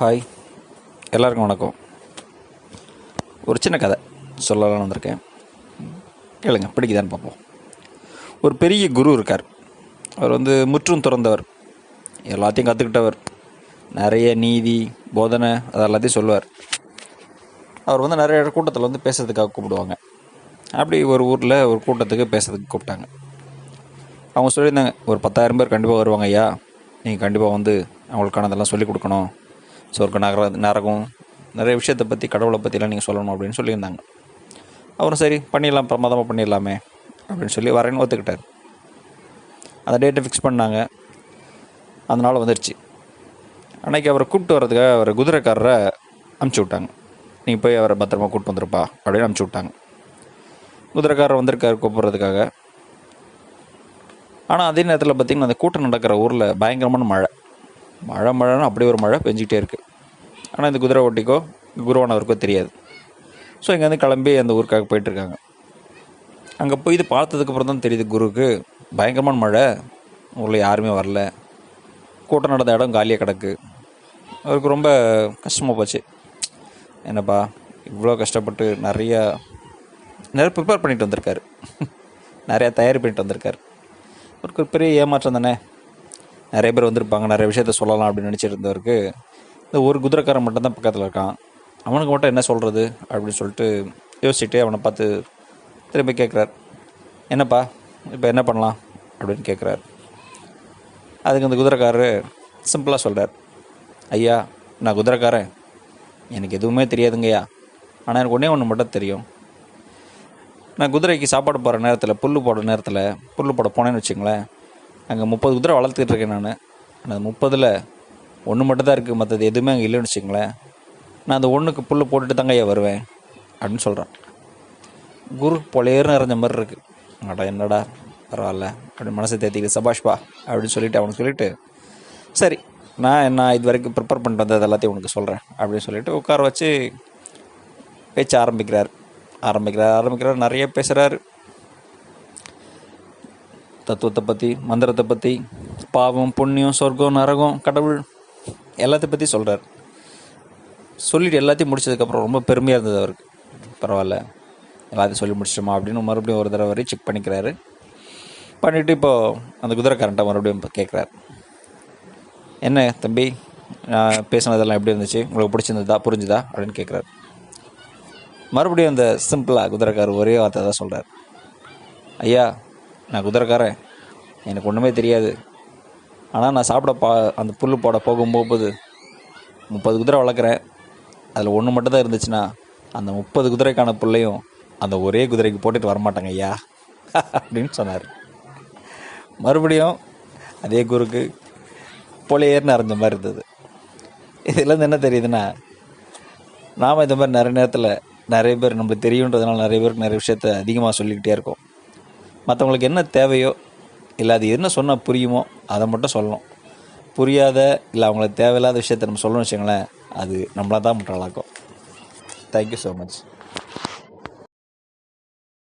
Hi. எல்லாருக்கும் வணக்கம். ஒரு சின்ன கதை சொல்லலாம்னு வந்திருக்கேன். கேளுங்க பிடிக்குதான்னு பார்ப்போம். ஒரு பெரிய குரு இருக்கார். அவர் வந்து முற்றும் துறந்தவர். எல்லாத்தையும் கற்றுக்கிட்டவர் நிறைய நீதி போதனை அது எல்லாத்தையும் சொல்லுவார். அவர் வந்து நிறைய கூட்டத்தில் வந்து பேசுறதுக்காக கூப்பிடுவாங்க. அப்படி ஒரு ஊரில் ஒரு கூட்டத்துக்கு பேசுறதுக்கு கூப்பிட்டாங்க. அவங்க சொல்லியிருந்தாங்க ஒரு பத்தாயிரம் பேர் கண்டிப்பாக வருவாங்க ஐயா நீங்கள் கண்டிப்பாக வந்து அவங்களுக்கானதெல்லாம் சொல்லிக் கொடுக்கணும். சொர்க்க நகர நரகம் நிறைய விஷயத்தை பற்றி கடவுளை பற்றிலாம் நீங்கள் சொல்லணும் அப்படின்னு சொல்லியிருந்தாங்க. அவரும் சரி பண்ணிடலாம் பிரமாதமாக பண்ணிடலாமே அப்படின்னு சொல்லி வரேன்னு ஒத்துக்கிட்டார். அந்த டேட்டை ஃபிக்ஸ் பண்ணாங்க. அந்த நாள் வந்துடுச்சு அன்னைக்கு அவரை கூப்பிட்டு வர்றதுக்காக அவர் குதிரைக்காரரை அமுச்சு விட்டாங்க நீ போய் அவரை பத்திரமா கூப்பிட்டு வந்துருப்பா அப்படின்னு அமுச்சு விட்டாங்க குதிரைக்காரர் வந்திருக்காரு கூப்பிட்றதுக்காக. ஆனால் அதே நேரத்தில் பார்த்திங்கன்னா அந்த கூட்டம் நடக்கிற ஊரில் பயங்கரமான மழை. மழை மழைன்னா அப்படி ஒரு மழை பெஞ்சிக்கிட்டே இருக்குது ஆனால் இந்த குதிரை ஓட்டிக்கோ குருவானவருக்கோ தெரியாது. ஸோ இங்கேருந்து கிளம்பி அந்த ஊருக்காக போயிட்டுருக்காங்க. அங்கே போய் இது பார்த்ததுக்கப்புறம் தான் தெரியுது குருவுக்கு பயங்கரமான மழை. ஊரில் யாருமே வரல. கூட்டம் நடந்த இடம் காலியாக கிடக்கு. அவருக்கு ரொம்ப கஷ்டமாக போச்சு. என்னப்பா இவ்வளோ கஷ்டப்பட்டு நிறையா நிறைய ப்ரிப்பேர் பண்ணிட்டு வந்திருக்காரு. நிறையா தயார் பண்ணிட்டு வந்திருக்காரு. அவருக்கு ஒரு பெரிய ஏமாற்றம் தானே? நிறைய பேர் வந்திருப்பாங்க நிறைய விஷயத்த சொல்லலாம் அப்படின்னு நினச்சிட்டு இருந்தவருக்கு இந்த ஒரு குதிரைக்காரன் மட்டும்தான் பக்கத்தில் இருக்கான். அவனுக்கு மட்டும் என்ன சொல்கிறது அப்படின்னு சொல்லிட்டு யோசிச்சுட்டு அவனை பார்த்து திரும்பி கேட்குறார் என்னப்பா இப்போ என்ன பண்ணலாம் அப்படின்னு கேட்குறாரு அதுக்கு அந்த குதிரைக்காரரு சிம்பிளாக சொல்கிறார் ஐயா நான் குதிரைக்காரன். எனக்கு எதுவுமே தெரியாதுங்கய்யா. ஆனால் எனக்கு ஒன்றே ஒன்று மட்டும் தெரியும். நான் குதிரைக்கு சாப்பாடு போடுற நேரத்தில் புல் போடுற நேரத்தில் புல் போட போனேன்னு வச்சுங்களேன் அங்கே முப்பது குதிரை வளர்த்துக்கிட்டு இருக்கேன் நான். அந்த முப்பதில் ஒன்று மட்டும் தான் இருக்குது மற்றது எதுவுமே அங்கே இல்லைன்னு வச்சுங்களேன் நான் அந்த ஒன்றுக்கு புல் போட்டுட்டு தாங்க ஐயா வருவேன் அப்படின்னு சொல்கிறான் குரு பொலேர்னு நிறைஞ்ச மாதிரி இருக்குது அடா என்னடா பரவாயில்ல. அப்படின்னு மனசை தேத்திக்கிட்டு சபாஷ்பா அப்படின்னு சொல்லிட்டு அவனுக்கு சொல்லிட்டு சரி நான் நான் இது வரைக்கும் ப்ரிப்பேர் பண்ணிட்டு வந்தது எல்லாத்தையும் உனக்கு சொல்கிறேன் அப்படின்னு சொல்லிட்டு உட்கார வச்சு பேச்ச ஆரம்பிக்கிறார். ஆரம்பிக்கிறார் ஆரம்பிக்கிறார் நிறைய பேசுகிறாரு தத்துவத்தை பற்றி மந்திரத்தை பற்றி பாவம் புண்ணியம் சொர்க்கம் நரகம் கடவுள் எல்லாத்தையும் பற்றி சொல்கிறார் சொல்லிட்டு எல்லாத்தையும் முடிச்சதுக்கப்புறம் ரொம்ப பெருமையாக இருந்தது அவருக்கு. பரவாயில்ல எல்லாத்தையும் சொல்லி முடிச்சிட்டோமா அப்படின்னு மறுபடியும் ஒரு தடவை வரை செக் பண்ணிக்கிறாரு. பண்ணிவிட்டு இப்போது அந்த குதிரைக்காரன்ட்ட மறுபடியும் கேட்குறாரு என்ன தம்பி நான் பேசினதெல்லாம் எப்படி இருந்துச்சு? உங்களுக்கு பிடிச்சிருந்ததா புரிஞ்சுதா? அப்படின்னு கேட்குறாரு மறுபடியும் அந்த சிம்பிளாக குதிரைக்காரர் ஒரே வார்த்தை தான் சொல்கிறார் ஐயா நான் குதிரைக்காரன். எனக்கு ஒன்றுமே தெரியாது. ஆனால் நான் சாப்பிட பா அந்த புல் போட போகும்போது முப்பது குதிரை வளர்க்குறேன். அதில் ஒன்று மட்டும் தான் இருந்துச்சுன்னா அந்த முப்பது குதிரைக்கான புள்ளையும் அந்த ஒரே குதிரைக்கு போட்டுட்டு வரமாட்டாங்க ஐயா. அப்படின்னு சொன்னார். மறுபடியும் அதே குருக்கு பொலையேர்னு அறிஞ்ச மாதிரி இருந்தது. இதுலேருந்து என்ன தெரியுதுன்னா நாம் இந்த மாதிரி நிறைய நேரத்தில் நிறைய பேர் நம்மளுக்கு தெரியுன்றதுனால நிறைய பேருக்கு நிறைய விஷயத்த அதிகமாக சொல்லிக்கிட்டே இருக்கோம். மற்றவங்களுக்கு என்ன தேவையோ இல்லை அது என்ன சொன்னால் புரியுமோ அதை மட்டும் சொல்லணும். புரியாத இல்லை அவங்களுக்கு தேவையில்லாத விஷயத்த நம்ம சொல்லணும்னு வச்சுங்களேன் அது நம்மளா தான் முட்டாளாக்கும். Thank you so much